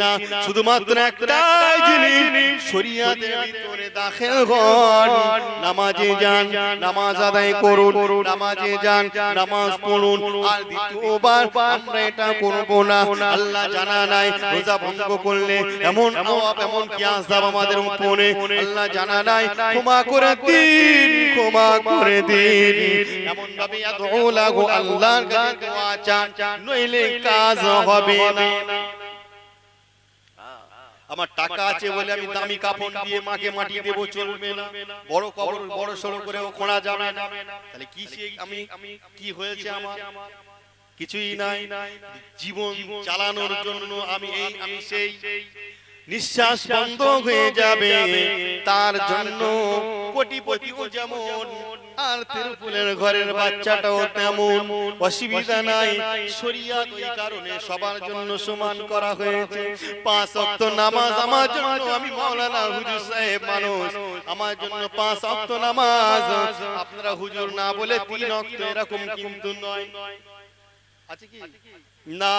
না শুধুমাত্র একটাই জিনিস শরিয়াতের ভিতরে দাখিল হন নামাজে যান নামাজ আদায় করুন নামাজে যান নামাজ পড়ুন। আর দ্বিতীয়বার আমরা এটা করব না। আল্লাহ জানা নাই রোজা ভঙ্গ করলে এমন আওয়াব এমন কি আযাব আমাদের উপরে আল্লাহ জানা নাই ক্ষমা করে দিন ক্ষমা করে দিন। এমন ভাবে আল্লাহর কাছে দোয়া চান নইলে কাজ হবে না। আমার টাকা আছে বলে আমি দামি কাপড় দিয়ে মাকে মাটি দেব চলবে না। বড় কবর বড় সড়ো করে খোঁড়া যাবে না। তাহলে কি সে আমি কি হয়েছে আমার? কিছুই নাই। জীবন চালানোর জন্য আমি এই আমি সেই নিঃশ্বাস বন্ধ হয়ে যাবে। তার জন্য কোটিপতিও যেমন। আর তিরুপুলের ঘরের বাচ্চাটাও তেমন। অসুবিধা নাই। শরিয়াত ওই কারণে সবার জন্য সমান করা হয়েছে। পাঁচ অক্ত নামাজ আমার জন্য আমি মাওলানা হুজুর সাহেব মানুষ। আমার জন্য পাঁচ অক্ত নামাজ। আপনারা হুজুর না বলে তিন অক্ত এরকম কিন্তু নয়। না।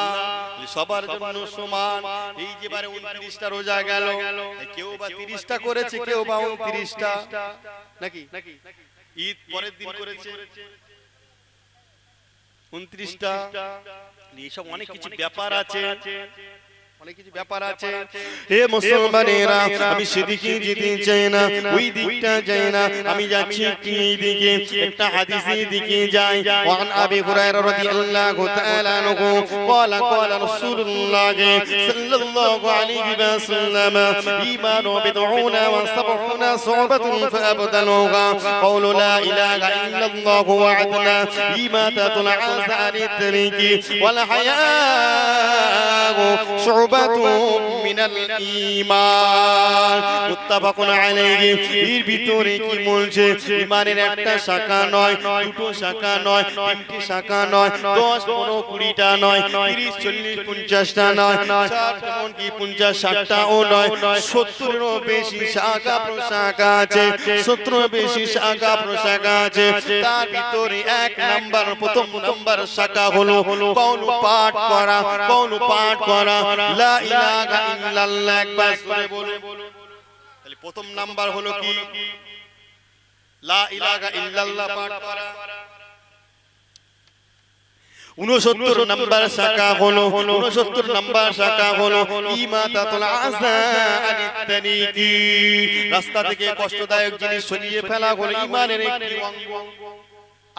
সবার জন্য সমান। এই যে বারে উনত্রিশটা রোজা গেল কেউ বা তিরিশটা করেছে কেউ বা উনত্রিশটা। নাকি? ঈদ পরের দিন করেছে। উনত্রিশটা। এইসব অনেক কিছু ব্যাপার আছে। অনেক কিছু ব্যাপার আছে হে মুসলমানেরা আমি সেদিকে যেতে চাই না ওই দিকটা যাই না আমি যাচ্ছি কি এই দিকে একটা হাদিসের দিকে যাই ওয়ান আবি হুরায়রা রাদিয়াল্লাহু তাআলা আনহু قال قال رسول الله صلى الله عليه وسلم إيمان بدعون وسبعون صعبة فأبدلوها قول لا إله إلا الله وعدنا إيماتة العزاء التريك والحياء شعبة من الإيمان মুত্তাফাকুন একটা শাখা নয় শাখা নয়, তিনটি শাখা নয় 10 15 নয় 30 40 50টা নয় 60 এমনকি 50 60টাও নয় 70 বেশি শাখা প্রশাখা আছে 70 এর বেশি প্রশাখা আছে। তার ভিতরে এক নাম্বার, প্রথম নাম্বার শাখা হলো কওল পাঠ করা, কওল পাঠ করা। লা ইলাহা ইল্লাল্লাহ, একবার বলে বলে প্রথম নাম্বার হলো কি? লা ইলাহা ইল্লাল্লাহ পাঠ করা। উনসত্তর নাম্বার শাখা হলো উনসত্তর নাম্বার শাখা হলো রাস্তা থেকে কষ্টদায়ক জিনিস সরিয়ে ফেলা হলো ইমানের একটি অঙ্গ।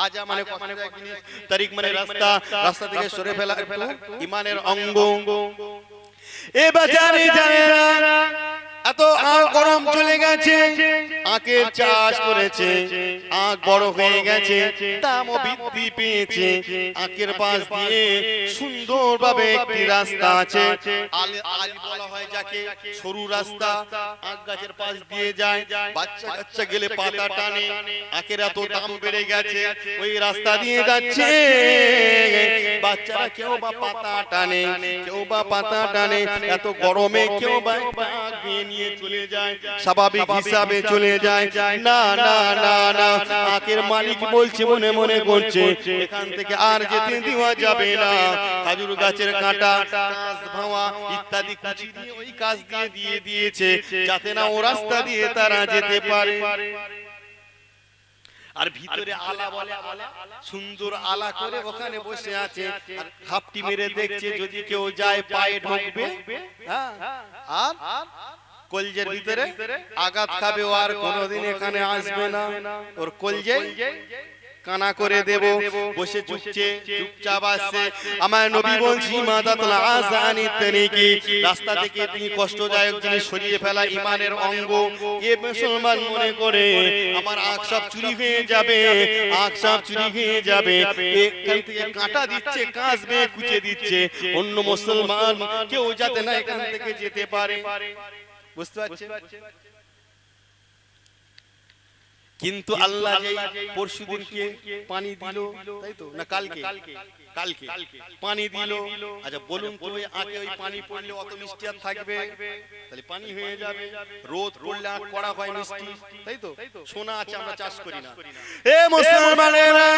আজ মানে কষ্টদায়ক জিনিস তারিখ মানে রাস্তা রাস্তা থেকে সরে ফেলা ইমানের অঙ্গ। এ বাজারে জানেরা এত আখ গরম চলে গেছে আখের চাষ করেছে আখ বড় হয়ে গেছে, দামও বৃদ্ধি পেয়েছে আখের পাশ দিয়ে সুন্দরভাবে একটি রাস্তা আছে বলা হয় যাকে, সরু রাস্তা আখ গাছের পাশ দিয়ে যায়, বাচ্চা কাচ্চা গেলে পাতা টানে আখের এত দাম বেড়ে গেছে, ওই রাস্তা দিয়ে যাচ্ছে। বাচ্চারা কেউ বা পাতা টানে কেউ বা পাতা টানে এত গরমে কেউ বা নিয়ে চলে যায় স্বাভাবিক হিসাবে চলে যায়। না না না না আখের মালিক বলছে মনে মনে করছে এখান থেকে আর যেতে দেওয়া যাবে না। খাজুর গাছের কাঁটা কাঁচ ভাঙা ইত্যাদি কুচি দিয়ে ওই কাজ দিয়ে দিয়ে দিয়েছে যাতে না ও রাস্তা দিয়ে তারা যেতে পারে। আর ভিতরে আলা বলে আলা সুন্দর আলা করে ওখানে বসে আছে। আর হাপটি মেরে দেখছে যদি কেউ যায় পায়ে ঢুকবে হ্যাঁ আর কলজের ভিতরে আঘাত খাবে ও আর কোনোদিন এখানে আসবে না। ওর কলজে কানা করে দেব বসে চুপচে চুপচাপ আসছে আমার নবী বলছি মাদাতুল আজানি তনিকি রাস্তা থেকে তিনি কষ্টদায়ক জিনিস সরিয়ে ফেলা ইমানের অঙ্গ। এ মুসলমান মনে করে আমার আখ সব চুরি হয়ে যাবে আখ সব চুরি হয়ে যাবে। এখান থেকে কাঁটা দিচ্ছে কাঁচবে কুচে দিচ্ছে। অন্য মুসলমান কেউ যাতে না এখান থেকে যেতে পারে। বুঝতে পারছেন? কিন্তু আল্লাহ যে পরশু দিনকে পানি দিল তাই তো? না কালকে কালকে পানি দিল। আচ্ছা বলুন তো আগে ওই পানি পড়লে অত মিষ্টি আর থাকবে? তাহলে পানি হয়ে যাবে। রোদ পড়লে আর কড়া হয় মিষ্টি তাই তো? সোনা আছে আমরা চাষ করি না। এ মুসলমানেরা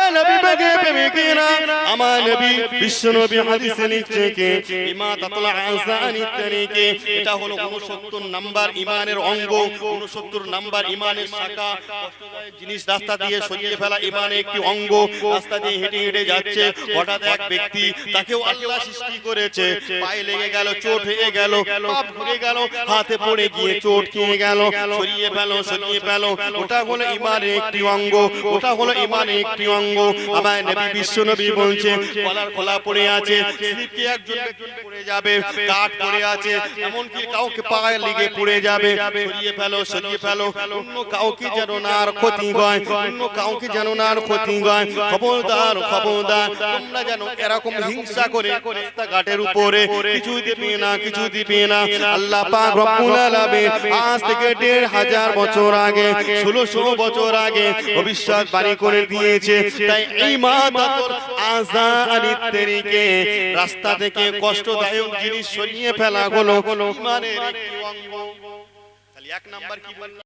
এ নবী বেগে প্রেমিকেরা আমার নবী বিশ্ব নবী হাদিসে লিখছে কে ইমাতাতুল আযানি তরিকে এটা হলো 69 নাম্বার ইমানের অঙ্গ 69 নাম্বার ইমানের শাখা জিনিস রাস্তা দিয়ে সরিয়ে ফেলা ইমানের একটি অঙ্গ রাস্তা দিয়ে হেঁটে হেঁটে যাচ্ছে হঠাৎ এক ব্যক্তি তাকেও আল্লাহ সৃষ্টি করেছে পায়ে লেগে গেল চোট হয়ে গেল পাপ ঘুরে গেল হাতে পড়ে গিয়ে চোট খেয়ে গেল সরিয়ে ফেল সরিয়ে ফেল ওটা হলো ইমানের একটি অঙ্গ ওটা হলো ইমানের একটি অঙ্গ আমার নবী বিশ্ব নবী বলছে গলার খোলা পড়ে আছে স্লিপকে একজন পড়ে যাবে কাঠ পড়ে আছে এমনকি কাউকে পায়ে লেগে পড়ে যাবে সরিয়ে ফেলো সরিয়ে ফেলো অন্য কাউকে যেন না আর ক্ষতি হয় অন্য কাউকে যেন না ক্ষতি হয় খবরদার খবরদার। তোমরা যেন এরকম হিংসা করে রাস্তাঘাটের উপরে কিছু দিবে না কিছু দিবে না। আল্লাহ পাক রব্বুল আলামিন আজ থেকে দেড় হাজার বছর আগে ষোলোশো বছর আগে ভবিষ্যৎ বাণী করে দিয়েছে। তাই এই মাতাতর আজানির তেরিকে রাস্তা থেকে কষ্টদায়ক জিনিস সরিয়ে ফেলা হলো। ইমানের একটি অঙ্গ। এক নাম্বার কি বললাম